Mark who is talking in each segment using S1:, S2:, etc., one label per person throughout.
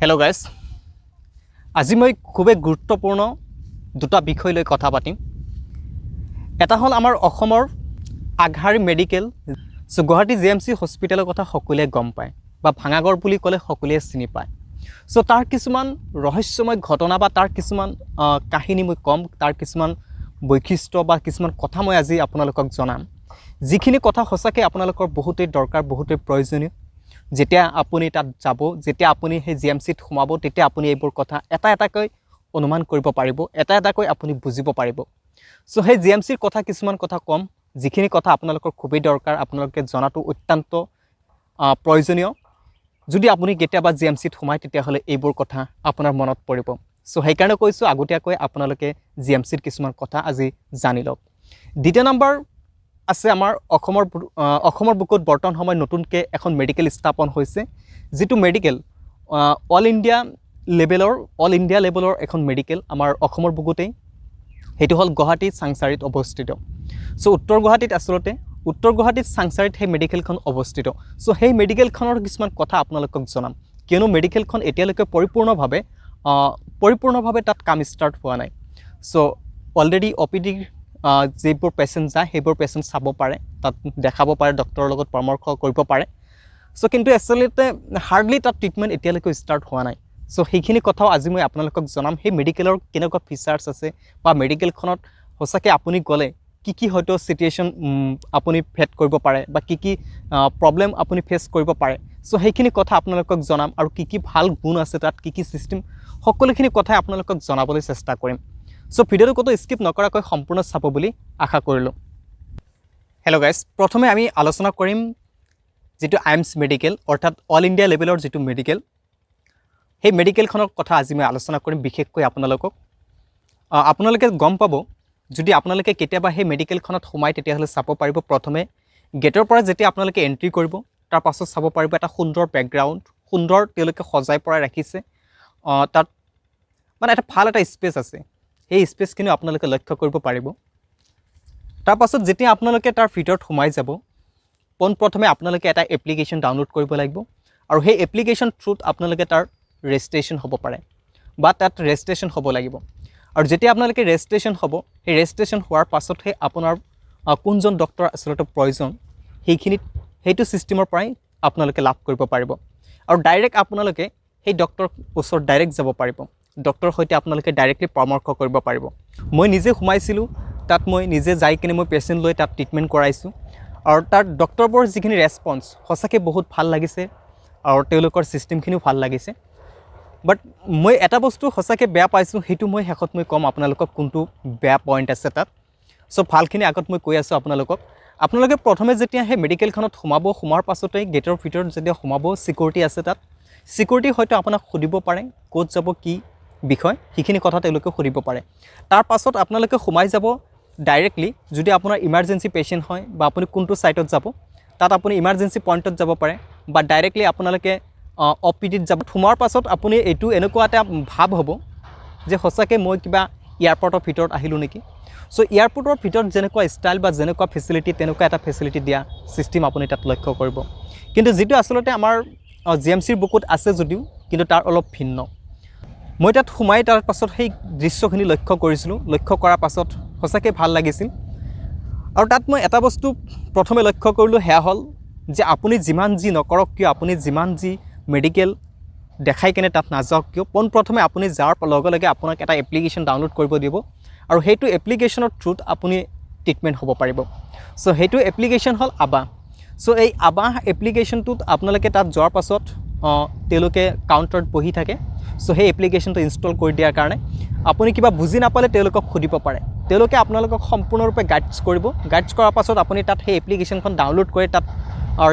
S1: Hello' guys আজি মই খুবেই গুৰুত্বপূৰ্ণ দুটা বিষয় লৈ কথা পাতিম। এটা হ'ল আমাৰ অসমৰ আগশাৰী মেডিকেল চ' গুৱাহাটী জি এম চি হস্পিটেলৰ কথা সকলোৱে গম পায় বা ভাঙাগড় বুলি ক'লে সকলোৱে চিনি পায়। চ' তাৰ কিছুমান ৰহস্যময় ঘটনা বা তাৰ কিছুমান কাহিনী মই ক'ম তাৰ কিছুমান বৈশিষ্ট্য বা কিছুমান কথা মই আজি আপোনালোকক জনাম। যিখিনি কথা সঁচাকৈ আপোনালোকৰ বহুতেই দৰকাৰ বহুতেই প্ৰয়োজনীয়। যেতিয়া আপুনি তাত যাব, যেতিয়া আপুনি সেই জি এম চিত সোমাব, তেতিয়া আপুনি এইবোৰ কথা এটা এটাকৈ অনুমান কৰিব পাৰিব, এটা এটাকৈ আপুনি বুজিব পাৰিব। চ' সেই জি এম চিৰ কথা কিছুমান কথা ক'ম। যিখিনি কথা আপোনালোকৰ খুবেই দৰকাৰ, আপোনালোকে জনাটো অত্যন্ত প্ৰয়োজনীয়। যদি আপুনি কেতিয়াবা জি এম চিত সোমায়, তেতিয়াহ'লে এইবোৰ কথা আপোনাৰ মনত পৰিব। চ' সেইকাৰণে কৈছোঁ, আগতীয়াকৈ আপোনালোকে জি এম চিৰ কিছুমান কথা আজি জানি লওক। দ্বিতীয় নম্বৰ আছে আমাৰ অসমৰ অসমৰ বুকুত বৰ্তমান সময়ত নতুনকৈ এখন মেডিকেল স্থাপন হৈছে, যিটো মেডিকেল অল ইণ্ডিয়া লেভেলৰ অল ইণ্ডিয়া লেভেলৰ এখন মেডিকেল আমাৰ অসমৰ বুকুতেই। সেইটো হ'ল গুৱাহাটী চাংচাৰিত অৱস্থিত। চ' উত্তৰ গুৱাহাটীত আচলতে, উত্তৰ গুৱাহাটীত চাংচাৰিত সেই মেডিকেলখন অৱস্থিত। চ' সেই মেডিকেলখনৰ কিছুমান কথা আপোনালোকক জনাম। কিয়নো মেডিকেলখন এতিয়ালৈকে পৰিপূৰ্ণভাৱে পৰিপূৰ্ণভাৱে তাত কাম ষ্টাৰ্ট হোৱা নাই। চ' অলৰেডি অ' পি ডিৰ যিবোৰ পেচেণ্ট যায়, সেইবোৰ পেচেণ্ট চাব পাৰে, তাত দেখাব পাৰে ডক্টৰৰ লগত পৰামৰ্শ কৰিব পাৰে। চ' কিন্তু আচলতে হাৰ্ডলি তাত ট্ৰিটমেণ্ট এতিয়ালৈকে ষ্টাৰ্ট হোৱা নাই। চ' সেইখিনি কথাও আজি মই আপোনালোকক জনাম। সেই মেডিকেলৰ কেনেকুৱা ফিচাৰ্ছ আছে বা মেডিকেলখনত সঁচাকৈ আপুনি গ'লে কি কি হয়তো চিটুৱেশ্যন আপুনি ফেট কৰিব পাৰে বা কি কি প্ৰব্লেম আপুনি ফেচ কৰিব পাৰে। চ' সেইখিনি কথা আপোনালোকক জনাম আৰু কি কি ভালো গুণ আছে তাত, কি কি ছিষ্টেম সকলোখিনি কথাই আপোনালোকক জনাবলৈ চেষ্টা কৰিম। চ' ভিডিঅ'টো ক'তো স্কিপ নকৰাকৈ সম্পূৰ্ণ চাব বুলি আশা কৰিলোঁ। হেল্ল' গাইজ প্ৰথমে আমি আলোচনা কৰিম যিটো আইমছ মেডিকেল, অৰ্থাৎ অল ইণ্ডিয়া লেভেলৰ যিটো মেডিকেল। সেই মেডিকেলখনৰ কথা আজি মই আলোচনা কৰিম, বিশেষকৈ আপোনালোকক। আপোনালোকে গম পাব, যদি আপোনালোকে কেতিয়াবা সেই মেডিকেলখনত সোমায় তেতিয়াহ'লে চাব পাৰিব। প্ৰথমে, গেটৰ পৰা যেতিয়া আপোনালোকে এণ্ট্ৰি কৰিব, তাৰ পাছত চাব পাৰিব এটা সুন্দৰ বেকগ্ৰাউণ্ড সুন্দৰ তেওঁলোকে সজাই পৰাই ৰাখিছে। তাত মানে এটা ভালো এটা স্পেচ আছে। সেই স্পেচখিনিও আপোনালোকে লক্ষ্য কৰিব পাৰিব। তাৰপাছত যেতিয়া আপোনালোকে তাৰ ভিতৰত সোমাই যাব পোনপ্ৰথমে আপোনালোকে এটা এপ্লিকেশ্যন ডাউনলোড কৰিব লাগিব আৰু সেই এপ্লিকেশ্যন থ্ৰুত আপোনালোকে তাৰ ৰেজিষ্ট্ৰেশ্যন হ'ব পাৰে বা তাত ৰেজিষ্ট্ৰেশ্যন হ'ব লাগিব। আৰু যেতিয়া আপোনালোকে ৰেজিষ্ট্ৰেশ্যন হ'ব, সেই ৰেজিষ্ট্ৰেশ্যন হোৱাৰ পাছতহে আপোনাৰ কোনজন ডক্টৰ আচলতে প্ৰয়োজন, সেইখিনিত, সেইটো ছিষ্টেমৰ পৰাই আপোনালোকে লাভ কৰিব পাৰিব। আৰু ডাইৰেক্ট আপোনালোকে সেই ডক্টৰৰ ওচৰত ডাইৰেক্ট যাব পাৰিব। ডক্টৰৰ সৈতে আপোনালোকে ডাইৰেক্টলি পৰামৰ্শ কৰিব পাৰিব। মই নিজে সোমাইছিলোঁ, তাত মই নিজে যাই কিনে মই পেচেণ্ট লৈ তাত ট্ৰিটমেণ্ট কৰাইছোঁ। আৰু তাত ডক্টৰবোৰৰ যিখিনি ৰেচপন্স সঁচাকৈ বহুত ভালো লাগিছে আৰু তেওঁলোকৰ ছিষ্টেমখিনিও ভালো লাগিছে। বাট মই এটা বস্তু সঁচাকৈ বেয়া পাইছোঁ, সেইটো মই শেষত মই ক'ম আপোনালোকক কোনটো বেয়া পইণ্ট আছে তাত। চ' ভালখিনি আগত মই কৈ আছোঁ আপোনালোকক। আপোনালোকে প্ৰথমে যেতিয়া সেই মেডিকেলখনত সোমাব, সোমোৱাৰ পাছতেই গেটৰ ভিতৰত যেতিয়া সোমাব চিকিউৰিটি আছে তাত। চিকিউৰিটি হয়তো আপোনাক সুধিব পাৰে, ক'ত যাব, কি বিষয় সেইখিনি কথা তেওঁলোকে সুধিব পাৰে। তাৰ পাছত আপোনালোকে সোমাই যাব ডাইৰেক্টলি যদি আপোনাৰ ইমাৰ্জেঞ্চি পেচেণ্ট হয় বা আপুনি কোনটো ছাইটত যাব, তাত আপুনি ইমাৰ্জেঞ্চি পইণ্টত যাব পাৰে বা ডাইৰেক্টলি আপোনালোকে অ' পি ডিত যাব। সোমোৱাৰ পাছত আপুনি এইটো এনেকুৱা এটা ভাৱ হ'ব যে সঁচাকৈ মই কিবা এয়াৰপৰ্টৰ ভিতৰত আহিলোঁ নেকি? চ' এয়াৰপৰ্টৰ ভিতৰত যেনেকুৱা ষ্টাইল বা যেনেকুৱা ফেচিলিটি তেনেকুৱা এটা ফেচিলিটি দিয়া ছিষ্টেম আপুনি তাত লক্ষ্য কৰিব। কিন্তু যিটো আচলতে আমাৰ জি এম চিৰ বুকুত আছে যদিও, কিন্তু তাৰ অলপ ভিন্ন। মই তাত সোমাই তাৰ পাছত সেই দৃশ্যখিনি লক্ষ্য কৰিছিলোঁ। লক্ষ্য কৰাৰ পাছত সঁচাকৈ ভালো লাগিছিল। আৰু তাত মই এটা বস্তু প্ৰথমে লক্ষ্য কৰিলোঁ, সেয়া হ'ল যে আপুনি যিমান যি নকৰক কিয়, আপুনি যিমান যি মেডিকেল দেখাই কেনে তাত নাযাওক কিয় পোনপ্ৰথমে আপুনি যোৱাৰ লগে লগে আপোনাক এটা এপ্লিকেশ্যন ডাউনলোড কৰিব দিব আৰু সেইটো এপ্লিকেশ্যনৰ থ্ৰুত আপুনি ট্ৰিটমেণ্ট হ'ব পাৰিব। চ' সেইটো এপ্লিকেশ্যন হ'ল আবা চ' এই আবা এপ্লিকেশ্যনটোত আপোনালোকে তাত যোৱাৰ পাছত তেওঁলোকে কাউণ্টাৰত বহি থাকে। চ' সেই এপ্লিকেশ্যনটো ইনষ্টল কৰি দিয়াৰ কাৰণে আপুনি কিবা বুজি নাপালে তেওঁলোকক সুধিব পাৰে। তেওঁলোকে আপোনালোকক সম্পূৰ্ণৰূপে গাইডছ কৰিব। গাইডছ কৰাৰ পাছত আপুনি তাত সেই এপ্লিকেশ্যনখন ডাউনলোড কৰি তাত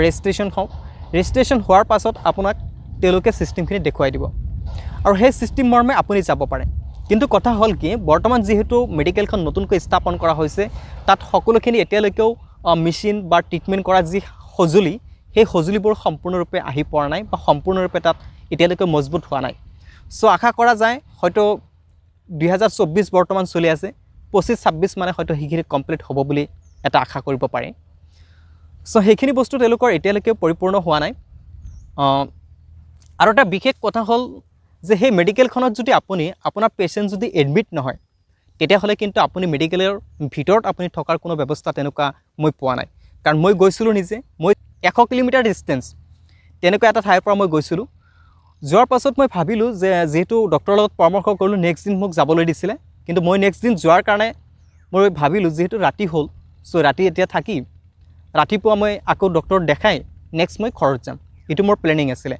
S1: ৰেজিষ্ট্ৰেশ্যন হওক ৰেজিষ্ট্ৰেশ্যন হোৱাৰ পাছত আপোনাক তেওঁলোকে ছিষ্টেমখিনি দেখুৱাই দিব। আৰু সেই ছিষ্টেম মৰ্মে আপুনি যাব পাৰে। কিন্তু কথা হ'ল কি, বৰ্তমান যিহেতু মেডিকেলখন নতুনকৈ স্থাপন কৰা হৈছে, তাত সকলোখিনি এতিয়ালৈকেও মেচিন বা ট্ৰিটমেণ্ট কৰা যি সঁজুলি সেই সঁজুলিবোৰ সম্পূৰ্ণৰূপে আহি পৰা নাই বা সম্পূৰ্ণৰূপে তাত এতিয়ালৈকে মজবুত হোৱা নাই। চ' আশা কৰা যায় হয়তো দুহেজাৰ চৌব্বিছ বৰ্তমান চলি আছে পঁচিছ ছাব্বিছ মানে হয়তো সেইখিনি কমপ্লিট হ'ব বুলি এটা আশা কৰিব পাৰি। চ' সেইখিনি বস্তু তেওঁলোকৰ এতিয়ালৈকে পৰিপূৰ্ণ হোৱা নাই। আৰু এটা বিশেষ কথা হ'ল যে সেই মেডিকেলখনত যদি আপুনি আপোনাৰ পেচেণ্ট যদি এডমিট নহয় তেতিয়াহ'লে কিন্তু আপুনি মেডিকেলৰ ভিতৰত আপুনি থকাৰ কোনো ব্যৱস্থা তেনেকুৱা মই পোৱা নাই। কাৰণ মই গৈছিলোঁ নিজে মই এশ কিলোমিটাৰ ডিষ্টেঞ্চ তেনেকুৱা এটা ঠাইৰ পৰা মই গৈছিলোঁ। যোৱাৰ পাছত মই ভাবিলোঁ যে যিহেতু ডক্টৰৰ লগত পৰামৰ্শ কৰিলোঁ নেক্সট দিন মোক যাবলৈ দিছিলে। কিন্তু মই নেক্সট দিন যোৱাৰ কাৰণে মই ভাবিলোঁ, যিহেতু ৰাতি হ'ল চ' ৰাতি এতিয়া থাকি ৰাতিপুৱা মই আকৌ ডক্টৰক দেখাই নেক্সট মই ঘৰত যাম। এইটো মোৰ প্লেনিং আছিলে।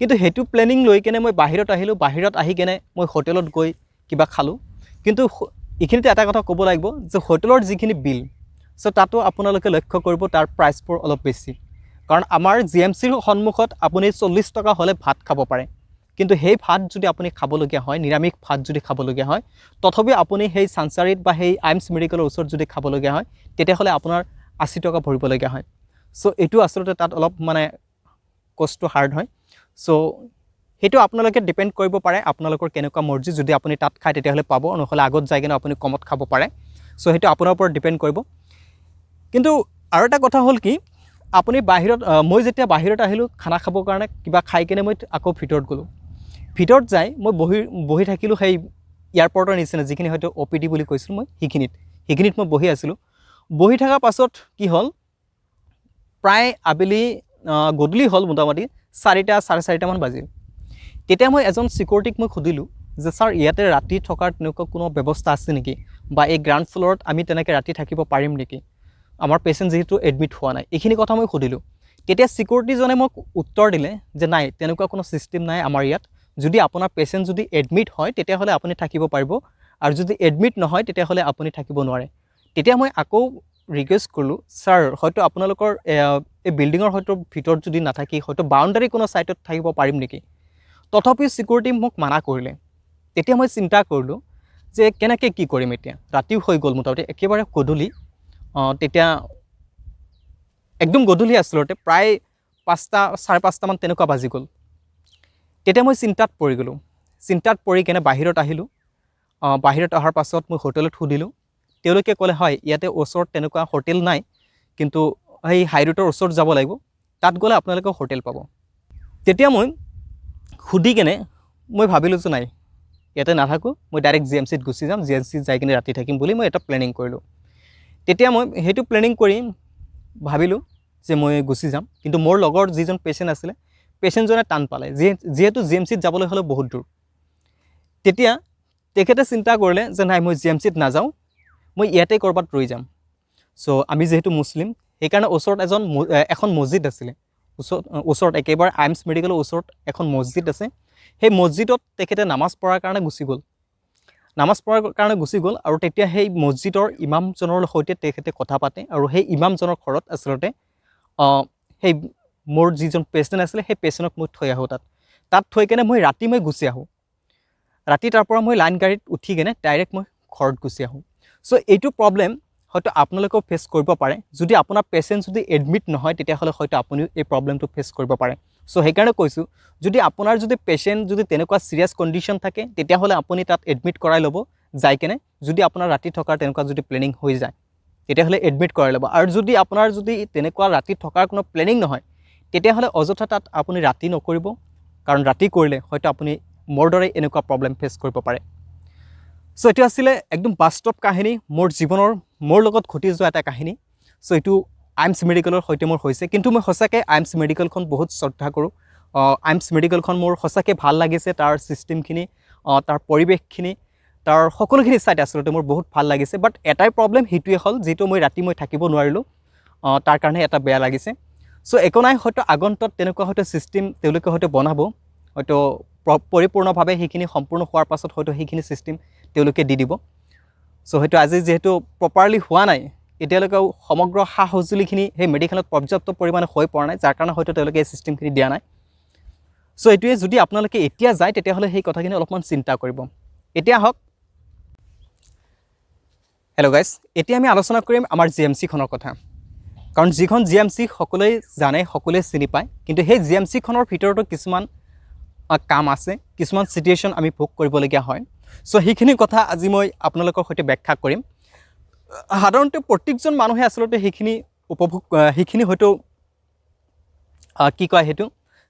S1: কিন্তু সেইটো প্লেনিং লৈ কেনে মই বাহিৰত আহিলোঁ। বাহিৰত আহি কেনে মই হোটেলত গৈ কিবা খালোঁ। কিন্তু এইখিনিতে এটা কথা ক'ব লাগিব যে হোটেলৰ যিখিনি বিল চ' তাতো আপোনালোকে লক্ষ্য কৰিব তাৰ প্ৰাইচবোৰ অলপ বেছি। কাৰণ আমাৰ জি এম চিৰ সন্মুখত আপুনি চল্লিছ টকা হ'লে ভাত খাব পাৰে। কিন্তু সেই ভাত যদি আপুনি খাবলগীয়া হয়, নিৰামিষ ভাত যদি খাবলগীয়া হয়, তথাপিও আপুনি সেই চানচাৰিত বা সেই আইমছ মেডিকেলৰ ওচৰত যদি খাবলগীয়া হয়, তেতিয়াহ'লে আপোনাৰ আশী টকা ভৰিবলগীয়া হয়। চ' এইটো আচলতে তাত অলপ মানে কষ্টটো হাৰ্ড হয়। চ' সেইটো আপোনালোকে ডিপেণ্ড কৰিব পাৰে, আপোনালোকৰ কেনেকুৱা মৰ্জি, যদি আপুনি তাত খায়, তেতিয়াহ'লে পাব, নহ'লে আগত যাই কিনে আপুনি কমত খাব পাৰে। চ' সেইটো আপোনাৰ ওপৰত ডিপেণ্ড কৰিব। কিন্তু আৰু এটা কথা হ'ল কি আপুনি বাহিৰত মই যেতিয়া বাহিৰত আহিলোঁ খানা খাবৰ কাৰণে, কিবা খাই কেনে মই আকৌ ভিতৰত গ'লোঁ। ভিতৰত যাই মই বহি বহি থাকিলোঁ সেই এয়াৰপৰ্টৰ নিচিনা, যিখিনি হয়তো অ' পি ডি বুলি কৈছিলোঁ মই, সেইখিনিত। সেইখিনিত মই বহি আছিলোঁ। বহি থকাৰ পাছত কি হ'ল? প্ৰায় আবেলি গধূলি হ'ল মোটামুটি চাৰিটা, চাৰে চাৰিটামান বাজিল। তেতিয়া মই এজন চিকিউৰিটিক মই সুধিলোঁ যে, ছাৰ, ইয়াতে ৰাতি থকাৰ তেনেকুৱা কোনো ব্যৱস্থা আছে নেকি? বা এই গ্ৰাউণ্ড ফ্ল'ৰত আমি তেনেকৈ ৰাতি থাকিব পাৰিম নেকি? আমাৰ পেচেণ্ট যিহেতু এডমিট হোৱা নাই। এইখিনি কথা মই সুধিলোঁ। তেতিয়া চিকিউৰিটিজনে মোক উত্তৰ দিলে যে নাই, তেনেকুৱা কোনো ছিষ্টেম নাই আমাৰ ইয়াত। যদি আপোনাৰ পেচেণ্ট যদি এডমিট হয়, তেতিয়াহ'লে আপুনি থাকিব পাৰিব। আৰু যদি এডমিট নহয়, তেতিয়াহ'লে আপুনি থাকিব নোৱাৰে। তেতিয়া মই আকৌ ৰিকুৱেষ্ট কৰিলোঁ ছাৰ হয়তো আপোনালোকৰ এই বিল্ডিঙৰ হয়তো ভিতৰত যদি নাথাকি, হয়তো বাউণ্ডাৰী কোনো ছাইডত থাকিব পাৰিম নেকি? তথাপিও চিকিউৰিটি মোক মানা কৰিলে। তেতিয়া মই চিন্তা কৰিলোঁ যে কেনেকৈ কি কৰিম এতিয়া? ৰাতিও হৈ গ'ল মোটামুটি, একেবাৰে গধূলি। তেতিয়া একদম গধূলি আচলতে প্ৰায় পাঁচটা, চাৰে পাঁচটামান তেনেকুৱা বাজি গ'ল। তেতিয়া মই চিন্তাত পৰি গ'লোঁ। চিন্তাত পৰি কেনে বাহিৰত আহিলোঁ। বাহিৰত অহাৰ পাছত মই হোটেলত সুধিলোঁ। তেওঁলোকে ক'লে, হয়, ইয়াতে ওচৰত তেনেকুৱা হোটেল নাই, কিন্তু সেই হাই ৰোডৰ ওচৰত যাব লাগিব। তাত গ'লে আপোনালোকে হোটেল পাব। তেতিয়া মই সুধি কেনে মই ভাবিলোঁ যে নাই, ইয়াতে নাথাকোঁ, মই ডাইৰেক্ট জি এম চিত গুচি যাম। জি এম চিত যাই কিনে ৰাতি থাকিম বুলি মই এটা প্লেনিং কৰিলোঁ। তেতিয়া মই সেইটো প্লেনিং কৰি ভাবিলোঁ যে মই গুচি যাম। কিন্তু মোৰ লগৰ যিজন পেচেণ্ট আছিলে পেচেণ্টজনে টান পালে। যিহে যিহেতু জি এম চিত যাবলৈ হ'লে বহুত দূৰ। তেতিয়া তেখেতে চিন্তা কৰিলে যে নাই মই জি এম চিত নাযাওঁ মই ইয়াতে ক'ৰবাত ৰৈ যাম। চ' আমি যিহেতু মুছলিম সেইকাৰণে ওচৰত এজন এখন মছজিদ আছিলে। ওচৰত ওচৰত একেবাৰে আইমছ মেডিকেলৰ ওচৰত এখন মছজিদ আছে। সেই মছজিদত তেখেতে নামাজ পঢ়াৰ কাৰণে গুচি গ'ল। নামাজ পঢ়াৰ কাৰণে গুচি গ'ল আৰু তেতিয়া সেই মছজিদৰ ইমামজনৰ সৈতে তেখেতে কথা পাতে আৰু সেই ইমামজনৰ ঘৰত আচলতে সেই মোৰ যিজন পেচেণ্ট আছিলে সেই পেচেণ্টক মই থৈ আহোঁ তাত। তাত থৈ কেনে মই ৰাতি মই গুচি আহোঁ। ৰাতি তাৰ পৰা মই লাইন গাড়ীত উঠি কেনে ডাইৰেক্ট মই ঘৰত গুচি আহোঁ। চ' এইটো প্ৰব্লেম হয়তো আপোনালোকেও ফেচ কৰিব পাৰে। যদি আপোনাৰ পেচেণ্ট যদি এডমিট নহয় তেতিয়াহ'লে হয়তো আপুনিও এই প্ৰব্লেমটো ফেচ কৰিব পাৰে। চ' সেইকাৰণে কৈছোঁ, যদি আপোনাৰ যদি পেচেণ্ট যদি তেনেকুৱা চিৰিয়াছ কণ্ডিশ্যন থাকে, তেতিয়াহ'লে আপুনি তাত এডমিট কৰাই ল'ব, যাই কেনে যদি আপোনাৰ ৰাতি থকাৰ তেনেকুৱা যদি প্লেনিং হৈ যায়, তেতিয়াহ'লে এডমিট কৰাই ল'ব। আৰু যদি আপোনাৰ যদি তেনেকুৱা ৰাতি থকাৰ কোনো প্লেনিং নহয়, তেতিয়াহ'লে অযথা তাত আপুনি ৰাতি নকৰিব, কাৰণ ৰাতি কৰিলে হয়তো আপুনি মোৰ দৰে এনেকুৱা প্ৰব্লেম ফেচ কৰিব পাৰে। চ' এইটো আছিলে একদম বাস্তৱ কাহিনী, মোৰ জীৱনৰ, মোৰ লগত ঘটি যোৱা এটা কাহিনী। চ' এইটো আইমছ মেডিকেলৰ সৈতে মোৰ হৈছে। কিন্তু মই সঁচাকৈ আইমছ মেডিকেলখন বহুত শ্ৰদ্ধা কৰোঁ। আইমছ মেডিকেলখন মোৰ সঁচাকৈ ভালো লাগিছে, তাৰ ছিষ্টেমখিনি তাৰ পৰিৱেশখিনি, তাৰ সকলোখিনি চাইড আচলতে মোৰ বহুত ভালো লাগিছে। বাট এটাই প্ৰব্লেম সেইটোৱে হ'ল, যিটো মই ৰাতি মই থাকিব নোৱাৰিলোঁ তাৰ কাৰণে এটা বেয়া লাগিছে। চ' একো নাই, হয়তো আগন্তত তেনেকুৱা হয়তো ছিষ্টেম তেওঁলোকে হয়তো বনাব। হয়তো পৰিপূৰ্ণভাৱে সেইখিনি সম্পূৰ্ণ হোৱাৰ পাছত হয়তো সেইখিনি ছিষ্টেম তেওঁলোকে দি দিব। চ' হয়তো আজি যিহেতু প্ৰপাৰলি হোৱা নাই এতিয়ালৈকেও সমগ্ৰ সা সঁজুলিখিনি সেই মেডিকেলত পৰ্যাপ্ত পৰিমাণে হৈ পৰা নাই, যাৰ কাৰণে হয়তো তেওঁলোকে এই ছিষ্টেমখিনি দিয়া নাই। চ' এইটোৱে যদি আপোনালোকে এতিয়া যায়, তেতিয়াহ'লে সেই কথাখিনি অলপমান চিন্তা কৰিব। এতিয়া আহক। হেল্ল' গাইজ এতিয়া আমি আলোচনা কৰিম আমাৰ জি এম চিখনৰ কথা। কাৰণ যিখন জি এম চি সকলোৱে জানে, সকলোৱে চিনি পায়, কিন্তু সেই জি এম চিখনৰ ভিতৰতো কিছুমান কাম আছে, কিছুমান চিটুৱেশ্যন আমি ভোগ কৰিবলগীয়া হয়। চ' সেইখিনি কথা আজি মই আপোনালোকৰ সৈতে ব্যাখ্যা কৰিম। সাধাৰণতে প্ৰত্যেকজন মানুহে আচলতে সেইখিনি উপভোগ সেইখিনি হয়তো কি কয় সেইটো?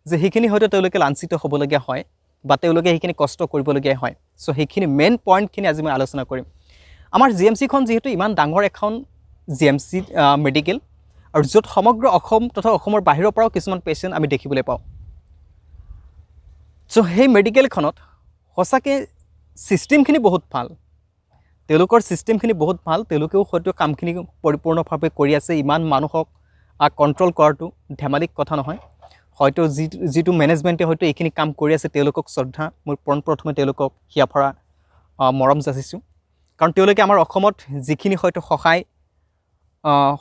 S1: যে সেইখিনি হয়তো তেওঁলোকে লাঞ্ছিত হ'বলগীয়া হয় বা তেওঁলোকে সেইখিনি কষ্ট কৰিবলগীয়া হয়। চ' সেইখিনি মেইন পইণ্টখিনি আজি মই আলোচনা কৰিম। আমাৰ জি এম চিখন যিহেতু ইমান ডাঙৰ এখন জি এম চি মেডিকেল আৰু য'ত সমগ্ৰ অসম তথা অসমৰ বাহিৰৰ পৰাও কিছুমান পেচেণ্ট আমি দেখিবলৈ পাওঁ। চ' সেই মেডিকেলখনত সঁচাকৈ ছিষ্টেমখিনি বহুত ভালো। তেওঁলোকৰ ছিষ্টেমখিনি বহুত ভাল তেওঁলোকেও হয়তো কামখিনি পৰিপূৰ্ণভাৱে কৰি আছে ইমান মানুহক কণ্ট্ৰল কৰাটো ধেমালি কথা নহয়। হয়তো যি যিটো মেনেজমেণ্টে হয়তো এইখিনি কাম কৰি আছে তেওঁলোকক শ্ৰদ্ধা মই পোনপ্ৰথমে তেওঁলোকক হিয়াফৰা মৰম যাচিছোঁ। কাৰণ তেওঁলোকে আমাৰ অসমত যিখিনি হয়তো সহায়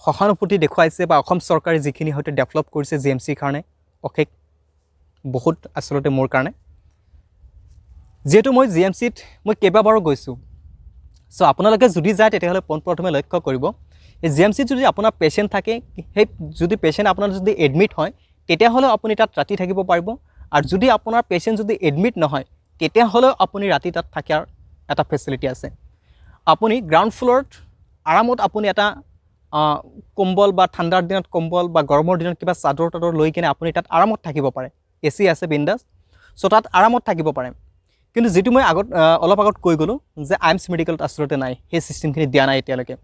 S1: সহানুভূতি দেখুৱাইছে বা অসম চৰকাৰে যিখিনি হয়তো ডেভেলপ কৰিছে জি এম চিৰ কাৰণে অশেষ বহুত আচলতে মোৰ কাৰণে। যিহেতু মই জি এম চিত মই কেইবাবাৰো গৈছোঁ। চ' আপোনালোকে যদি যায়, তেতিয়াহ'লে পোনপ্ৰথমে লক্ষ্য কৰিব, এই জি এম চিত যদি আপোনাৰ পেচেণ্ট থাকে, সেই যদি পেচেণ্ট আপোনাৰ যদি এডমিট হয় তেতিয়াহ'লেও আপুনি তাত ৰাতি থাকিব পাৰিব। আৰু যদি আপোনাৰ পেচেণ্ট যদি এডমিট নহয়, তেতিয়াহ'লেও আপুনি ৰাতি তাত থকাৰ এটা ফেচিলিটি আছে। আপুনি গ্ৰাউণ্ড ফ্ল'ৰত আৰামত আপুনি এটা কম্বল বা ঠাণ্ডাৰ দিনত কম্বল বা গৰমৰ দিনত কিবা চাদৰ তাদৰ লৈ কিনে আপুনি তাত আৰামত থাকিব পাৰে। এ চি আছে বিন্দাছ। চ' তাত আৰামত থাকিব পাৰে। কিন্তু যিটো মই আগত অলপ আগত কৈ গ'লোঁ যে আইমছ মেডিকেলত আচলতে নাই, সেই ছিষ্টেমখিনি দিয়া নাই এতিয়ালৈকে।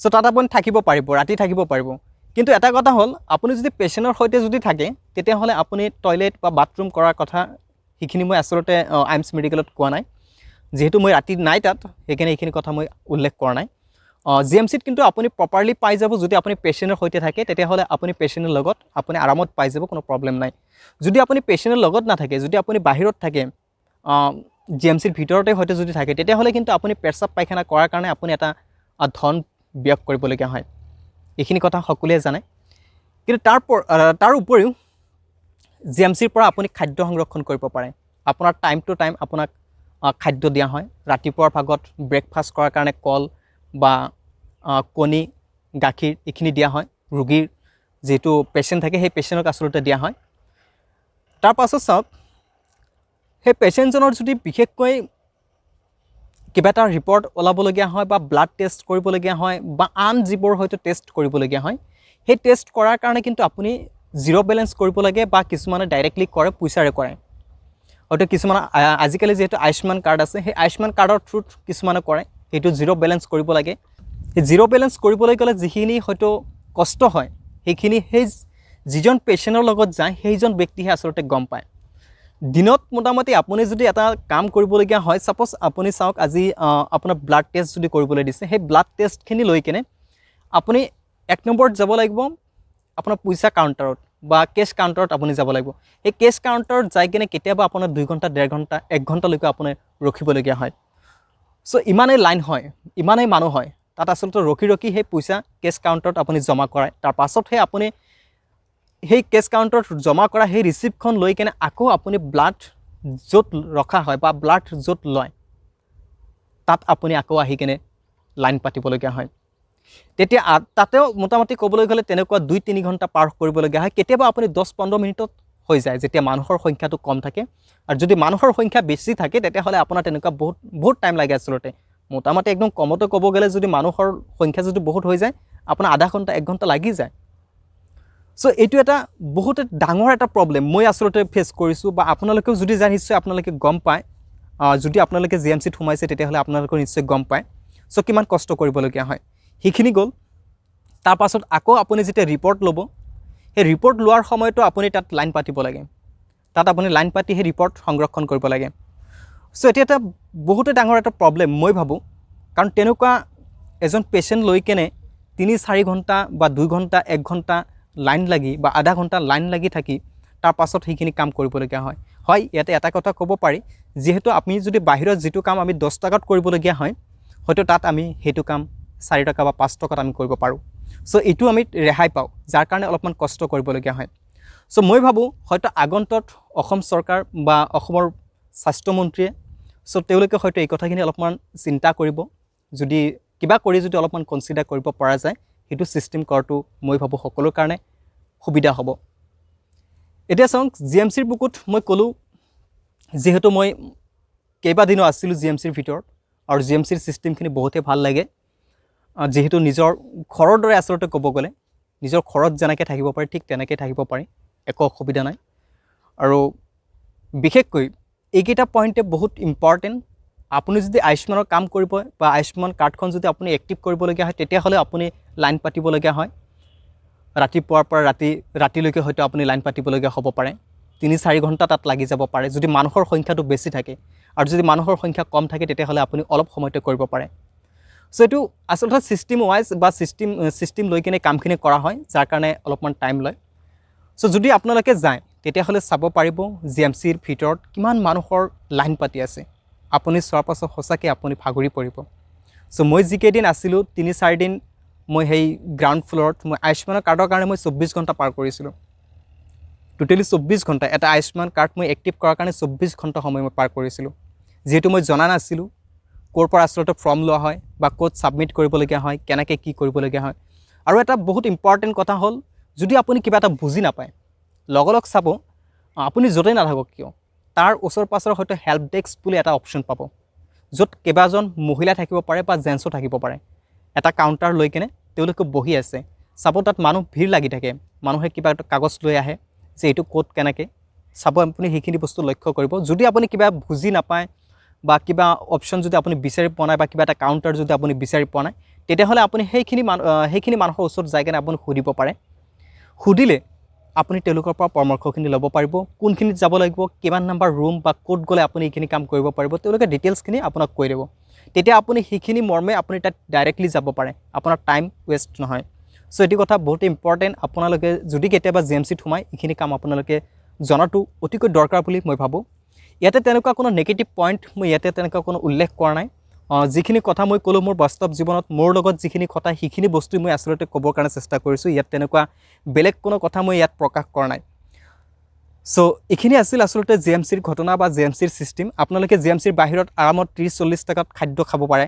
S1: চ' তাত আপুনি থাকিব পাৰিব, ৰাতি থাকিব পাৰিব। কিন্তু এটা কথা হ'ল, আপুনি যদি পেচেণ্টৰ সৈতে যদি থাকে, তেতিয়াহ'লে আপুনি টয়লেট বা বাথৰুম কৰাৰ কথা সেইখিনি মই আচলতে আইমছ মেডিকেলত কোৱা নাই। যিহেতু মই ৰাতি নাই তাত, সেইকাৰণে এইখিনি কথা মই উল্লেখ কৰা নাই। জি এম চিত কিন্তু আপুনি প্ৰপাৰলি পাই যাব যদি আপুনি পেচেণ্টৰ সৈতে থাকে, তেতিয়াহ'লে আপুনি পেচেণ্টৰ লগত আপুনি আৰামত পাই যাব, কোনো প্ৰব্লেম নাই। যদি আপুনি পেচেণ্টৰ লগত নাথাকে, যদি আপুনি বাহিৰত থাকে জি এম চিৰ ভিতৰতে হয়তো যদি থাকে তেতিয়াহ'লে কিন্তু আপুনি পেচাব পায়খানা কৰাৰ কাৰণে আপুনি এটা ধন ব্যয় কৰিবলগীয়া হয়। এইখিনি কথা সকলোৱে জানে। কিন্তু তাৰ তাৰ উপৰিও জি এম চিৰ পৰা আপুনি খাদ্য সংৰক্ষণ কৰিব পাৰে। আপোনাৰ টাইম টু টাইম আপোনাক খাদ্য দিয়া হয়। ৰাতিপুৱাৰ ভাগত ব্ৰেকফাষ্ট কৰাৰ কাৰণে কল বা কণী গাখীৰ এইখিনি দিয়া হয়। ৰোগীৰ যিটো পেচেণ্ট থাকে সেই পেচেণ্টক আচলতে দিয়া হয়। তাৰ পাছত চাওক সেই পেচেণ্টজনৰ যদি বিশেষকৈ কিবা এটা ৰিপৰ্ট ওলাবলগীয়া হয় বা ব্লাড টেষ্ট কৰিবলগীয়া হয় বা আন যিবোৰ হয়তো টেষ্ট কৰিবলগীয়া হয়, সেই টেষ্ট কৰাৰ কাৰণে কিন্তু আপুনি জিৰ' বেলেঞ্চ কৰিব লাগে বা কিছুমানে ডাইৰেক্টলি কৰে, পইচাৰে কৰে। হয়তো কিছুমান আজিকালি যিহেতু আয়ুষ্মান কাৰ্ড আছে, সেই আয়ুষ্মান কাৰ্ডৰ থ্ৰুত কিছুমানে কৰে, সেইটো জিৰ' বেলেঞ্চ কৰিব লাগে। সেই জিৰ' বেলেঞ্চ কৰিবলৈ গ'লে যিখিনি হয়তো কষ্ট হয়, সেইখিনি সেই যিজন পেচেণ্টৰ লগত যায়, সেইজন ব্যক্তিহে আচলতে গম পায়। দিনত মোটামুটি আপুনি যদি এটা কাম কৰিবলগীয়া হয় ছাপ'জ আপুনি চাওক আজি আপোনাৰ ব্লাড টেষ্ট যদি কৰিবলৈ দিছে, সেই ব্লাড টেষ্টখিনি লৈ কেনে আপুনি এক নম্বৰত যাব লাগিব আপোনাৰ পইচা কাউণ্টাৰত বা কেছ কাউণ্টাৰত আপুনি যাব লাগিব। সেই কেছ কাউণ্টাৰত যাই কিনে কেতিয়াবা আপোনাৰ দুই ঘণ্টা, ডেৰ ঘণ্টা, এক ঘণ্টালৈকে আপুনি ৰখিবলগীয়া হয়। চ' ইমানেই লাইন হয়, ইমানেই মানুহ হয়, তাত আচলতে ৰখি ৰখি সেই পইচা কেছ কাউণ্টাৰত আপুনি জমা কৰায় তাৰ পাছতহে আপুনি সেই কেছ কাউণ্টাৰত জমা কৰা সেই ৰিচিপ্টখন লৈ কেনে আকৌ আপুনি ব্লাড য'ত ৰখা হয় বা ব্লাড য'ত লয়, তাত আপুনি আকৌ আহি কেনে লাইন পাতিবলগীয়া হয়। তেতিয়া তাতেও মোটামুটি ক'বলৈ গ'লে তেনেকুৱা দুই, তিনি ঘণ্টা পাৰ কৰিবলগীয়া হয়। কেতিয়াবা আপুনি দহ পোন্ধৰ মিনিটত হৈ যায়, যেতিয়া মানুহৰ সংখ্যাটো কম থাকে। আৰু যদি মানুহৰ সংখ্যা বেছি থাকে, তেতিয়াহ'লে আপোনাৰ তেনেকুৱা বহুত বহুত টাইম লাগে আচলতে। মোটামুটি একদম কমতে ক'ব গ'লে যদি মানুহৰ সংখ্যা যদি বহুত হৈ যায়, আপোনাৰ আধা ঘণ্টা, এক ঘণ্টা লাগি যায়। চ' এইটো এটা বহুত ডাঙৰ এটা প্ৰব্লেম মই আচলতে ফেচ কৰিছোঁ বা আপোনালোকেও যদি নিশ্চয় আপোনালোকে গম পায়। যদি আপোনালোকে জি এম চিত সোমাইছে, তেতিয়াহ'লে আপোনালোকে নিশ্চয় গম পায়। চ' কিমান কষ্ট কৰিবলগীয়া হয়। সেইখিনি গ'ল। তাৰ পাছত আকৌ আপুনি যেতিয়া ৰিপৰ্ট ল'ব, সেই ৰিপৰ্ট লোৱাৰ সময়তো আপুনি তাত লাইন পাতিব লাগে। তাত আপুনি লাইন পাতি সেই ৰিপৰ্ট সংৰক্ষণ কৰিব লাগে। চ' এতিয়া এটা বহুতে ডাঙৰ এটা প্ৰব্লেম মই ভাবোঁ। কাৰণ, তেনেকুৱা এজন পেচেণ্ট লৈ কেনে তিনি, চাৰি ঘণ্টা বা দুই ঘণ্টা, এক ঘণ্টা লাইন লাগি বা আধা ঘণ্টা লাইন লাগি থাকি তাৰ পাছত সেইখিনি কাম কৰিবলগীয়া হয়। হয় ইয়াতে এটা কথা ক'ব পাৰি যিহেতু আমি যদি বাহিৰত যিটো কাম আমি দহ টকাত কৰিবলগীয়া হয় হয়তো তাত আমি সেইটো কাম চাৰি টকা বা পাঁচ টকাত আমি কৰিব পাৰোঁ। চ' এইটো আমি ৰেহাই পাওঁ যাৰ কাৰণে অলপমান কষ্ট কৰিবলগীয়া হয়। চ' মই ভাবোঁ হয়তো আগন্তত অসম চৰকাৰ বা অসমৰ স্বাস্থ্যমন্ত্ৰীয়ে চ' তেওঁলোকে হয়তো এই কথাখিনি অলপমান চিন্তা কৰিব যদি কিবা কৰি যদি অলপমান কনচিডাৰ কৰিব পৰা যায় সেইটো ছিষ্টেম কৰাটো মই ভাবোঁ সকলোৰ কাৰণে সুবিধা হ'ব। এতিয়া চাওক জি এম চিৰ বুকুত মই ক'লোঁ, যিহেতু মই কেইবাদিনো আছিলোঁ জি এম চিৰ ভিতৰত আৰু জি এম চিৰ ছিষ্টেমখিনি বহুতেই ভালো লাগে। যিহেতু নিজৰ ঘৰৰ দৰে আচলতে ক'ব গ'লে, নিজৰ ঘৰত যেনেকৈ থাকিব পাৰি, ঠিক তেনেকৈ থাকিব পাৰি, একো অসুবিধা নাই। আৰু বিশেষকৈ এইকেইটা পইণ্টে বহুত ইম্পৰ্টেণ্ট আপুনি যদি আয়ুষ্মানৰ কাম কৰিব বা আয়ুষ্মান কাৰ্ডখন যদি আপুনি এক্টিভ কৰিবলগীয়া হয়, তেতিয়াহ'লে আপুনি লাইন পাতিবলগীয়া হয়। ৰাতিপুৱাৰ পৰা ৰাতি, ৰাতিলৈকে হয়তো আপুনি লাইন পাতিবলগীয়া হ'ব পাৰে। তিনি, চাৰি ঘণ্টা তাত লাগি যাব পাৰে, যদি মানুহৰ সংখ্যাটো বেছি থাকে। আৰু যদি মানুহৰ সংখ্যা কম থাকে, তেতিয়াহ'লে আপুনি অলপ সময়তে কৰিব পাৰে। চ' এইটো আচলতে ছিষ্টেম ৱাইজ বা ছিষ্টেম ছিষ্টেম লৈ কিনে কামখিনি কৰা হয়, যাৰ কাৰণে অলপমান টাইম লয়। চ' যদি আপোনালোকে যায়, তেতিয়াহ'লে চাব পাৰিব জি এম চিৰ ভিতৰত কিমান মানুহৰ লাইন পাতি আছে। আপুনি চোৱাৰ পাছত সঁচাকৈ আপুনি ভাগৰি পৰিব। চ' মই যিকেইদিন আছিলোঁ, তিনি চাৰিদিন মই সেই গ্ৰাউণ্ড ফ্ল'ৰত মই আয়ুষ্মানৰ কাৰ্ডৰ কাৰণে মই চৌব্বিছ ঘণ্টা পাৰ কৰিছিলোঁ। টোটেলি চৌব্বিছ ঘণ্টা, এটা আয়ুষ্মান কাৰ্ড মই এক্টিভ কৰাৰ কাৰণে চৌব্বিছ ঘণ্টা সময় মই পাৰ কৰিছিলোঁ। যিহেতু মই জনা নাছিলোঁ ক'ৰ পৰা আচলতে ফৰ্ম লোৱা হয় বা ক'ত ছাবমিট কৰিবলগীয়া হয়, কেনেকৈ কি কৰিবলগীয়া হয়। আৰু এটা বহুত ইম্পৰ্টেণ্ট কথা হ'ল, যদি আপুনি কিবা এটা বুজি নাপায় লগালগ চাব, আপুনি য'তেই নাথাকক কিয়? তাৰ ওচৰ পাছৰ হয়তো হেল্প ডেস্ক বুলি এটা অপশ্যন পাব, য'ত কেইবাজন মহিলা থাকিব পাৰে বা জেণ্টছো থাকিব পাৰে। এটা কাউণ্টাৰ লৈ কেনে তেওঁলোকে বহি আছে। চাব তাত মানুহ ভিৰ লাগি থাকে। মানুহে কিবা এটা কাগজ লৈ আহে যে এইটো ক'ত কেনেকৈ। চাব আপুনি সেইখিনি বস্তু লক্ষ্য কৰিব। যদি আপুনি কিবা বুজি নাপায় বা কিবা অপশ্যন যদি আপুনি বিচাৰি পোৱা নাই বা কিবা এটা কাউণ্টাৰ যদি আপুনি বিচাৰি পোৱা নাই, তেতিয়াহ'লে আপুনি সেইখিনি মানুহ সেইখিনি মানুহৰ ওচৰত যাই কেনে আপুনি সুধিব পাৰে। সুধিলে আপুনি তেওঁলোকৰ পৰা পৰামৰ্শখিনি ল'ব পাৰিব কোনখিনিত যাব লাগিব কিমান নাম্বাৰ ৰুম বা ক'ত গ'লে আপুনি এইখিনি কাম কৰিব পাৰিব তেওঁলোকে ডিটেইলছখিনি আপোনাক কৈ দিব। তেতিয়া আপুনি সেইখিনি মৰ্মে আপুনি তাত ডাইৰেক্টলি যাব পাৰে আপোনাৰ টাইম ৱেষ্ট নহয়। চ' এইটো কথা বহুত ইম্পৰ্টেণ্ট আপোনালোকে যদি কেতিয়াবা জি এম চিত সোমায় এইখিনি কাম আপোনালোকে জনাটো অতিকৈ দৰকাৰ বুলি মই ভাবোঁ। ইয়াতে তেনেকুৱা কোনো নিগেটিভ পইণ্ট মই ইয়াতে তেনেকুৱা কোনো উল্লেখ কৰা নাই। যিখিনি কথা মই ক'লোঁ, মোৰ বাস্তৱ জীৱনত মোৰ লগত যিখিনি কথা সেইখিনি বস্তু মই আচলতে ক'বৰ কাৰণে চেষ্টা কৰিছোঁ। ইয়াত তেনেকুৱা বেলেগ কোনো কথা মই ইয়াত প্ৰকাশ কৰা নাই। চ' এইখিনি আছিল আচলতে জি এম চিৰ ঘটনা বা জি এম চিৰ ছিষ্টেম আপোনালোকে জি এম চিৰ বাহিৰত আৰামত ত্ৰিছ চল্লিছ টকাত খাদ্য খাব পাৰে।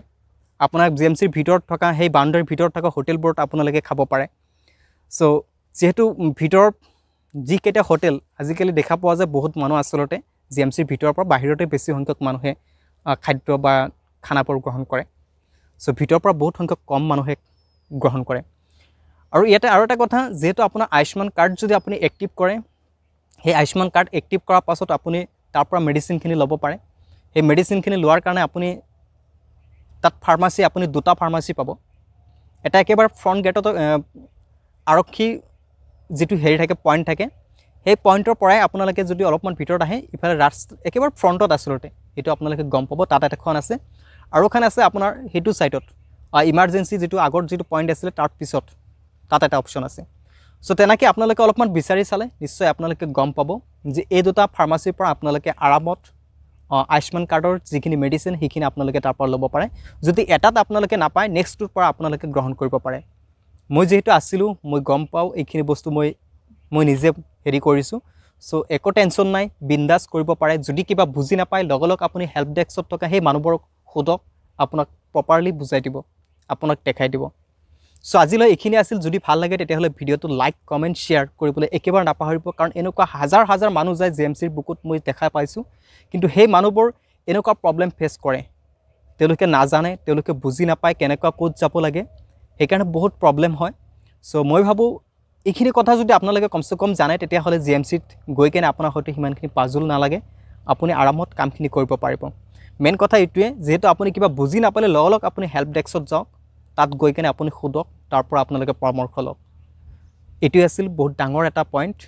S1: আপোনাৰ জি এম চিৰ ভিতৰত থকা, সেই বাউণ্ডাৰীৰ ভিতৰত থকা হোটেলবোৰত আপোনালোকে খাব পাৰে। চ' যিহেতু ভিতৰত যিকেইটা হোটেল, আজিকালি দেখা পোৱা যায় বহুত মানুহ আচলতে জি এম চিৰ ভিতৰৰ পৰা বাহিৰতে বেছি সংখ্যক মানুহে খাদ্য বা খানাবোৰ গ্ৰহণ কৰে। চ' ভিতৰৰ পৰা বহুত সংখ্যক কম মানুহে গ্ৰহণ কৰে। আৰু ইয়াতে আৰু এটা কথা, যিহেতু আপোনাৰ আয়ুষ্মান কাৰ্ড যদি আপুনি এক্টিভ কৰে, সেই আয়ুষ্মান কাৰ্ড এক্টিভ কৰাৰ পাছত আপুনি তাৰ পৰা মেডিচিনখিনি ল'ব পাৰে। সেই মেডিচিনখিনি লোৱাৰ কাৰণে আপুনি তাত ফাৰ্মাচী আপুনি দুটা ফাৰ্মাচী পাব। এটা একেবাৰে ফ্ৰণ্ট গেটত আৰক্ষী যিটো হেৰি থাকে পইণ্ট থাকে, সেই পইণ্টৰ পৰাই আপোনালোকে যদি অলপমান ভিতৰত আহে, ইফালে ৰাস্তা, একেবাৰে ফ্ৰণ্টত আচলতে সেইটো আপোনালোকে গম পাব, তাত এখন আছে। আৰু এখন আছে আপোনাৰ সেইটো ছাইডত ইমাৰ্জেঞ্চি যিটো আগৰ যিটো পইণ্ট আছিলে, তাৰ পিছত তাত এটা অপশ্যন আছে। চ' তেনেকৈ আপোনালোকে অলপমান বিচাৰি চালে, নিশ্চয় আপোনালোকে গম পাব যে এই দুটা ফাৰ্মাচীৰ পৰা আপোনালোকে আৰামত আয়ুষ্মান কাৰ্ডৰ যিখিনি মেডিচিন সেইখিনি আপোনালোকে তাৰ পৰা ল'ব পাৰে। যদি এটাত আপোনালোকে নাপায় নেক্সটটোৰ পৰা আপোনালোকে গ্ৰহণ কৰিব পাৰে। মই যিহেতু আছিলোঁ, মই গম পাওঁ, এইখিনি বস্তু মই মই নিজে হেৰি কৰিছোঁ। চ' একো টেনশ্যন নাই বিন্দাছ কৰিব পাৰে। যদি কিবা বুজি নাপায় লগালগ আপুনি হেল্প ডেস্কত থকা সেই মানুহবোৰক সোধক, আপোনাক প্ৰপাৰলি বুজাই দিব, আপোনাক দেখাই দিব। চ' আজিলৈ এইখিনি আছিল। যদি ভালো লাগে, তেতিয়াহ'লে ভিডিঅ'টো লাইক কমেণ্ট শ্বেয়াৰ কৰিবলৈ একেবাৰে নাপাহৰিব। কাৰণ এনেকুৱা হাজাৰ হাজাৰ মানুহ যায় জে এম চিৰ বুকুত মই দেখা পাইছোঁ। কিন্তু সেই মানুহবোৰ এনেকুৱা প্ৰব্লেম ফেচ কৰে। তেওঁলোকে নাজানে, তেওঁলোকে বুজি নাপায় কেনেকুৱা ক'ত যাব লাগে। সেইকাৰণে বহুত প্ৰব্লেম হয়। চ' মই ভাবোঁ, এইখিনি কথা যদি আপোনালোকে কমচে কম জানে, তেতিয়াহ'লে জি এম চিত গৈ কেনে আপোনাৰ হয়তো সিমানখিনি পাজুল নালাগে। আপুনি আৰামত কামখিনি কৰিব পাৰিব। মেইন কথা এইটোৱে, যিহেতু আপুনি কিবা বুজি নাপালে লগালগ আপুনি হেল্প ডেস্কত যাওক, তাত গৈ কেনে আপুনি সোধক, তাৰ পৰা আপোনালোকে পৰামৰ্শ লওক। এইটোৱে আছিল বহুত ডাঙৰ এটা পইণ্ট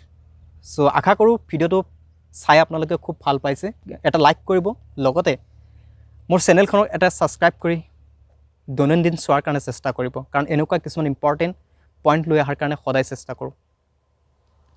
S1: চ' আশা কৰোঁ ভিডিঅ'টো চাই আপোনালোকে খুব ভালো পাইছে। এটা লাইক কৰিব। লগতে, মোৰ চেনেলখনক এটা ছাবস্ক্ৰাইব কৰি দৈনন্দিন চোৱাৰ কাৰণে চেষ্টা কৰিব। কাৰণ এনেকুৱা কিছুমান ইম্পৰ্টেণ্ট পইণ্ট লৈ অহাৰ কাৰণে সদায় চেষ্টা কৰোঁ।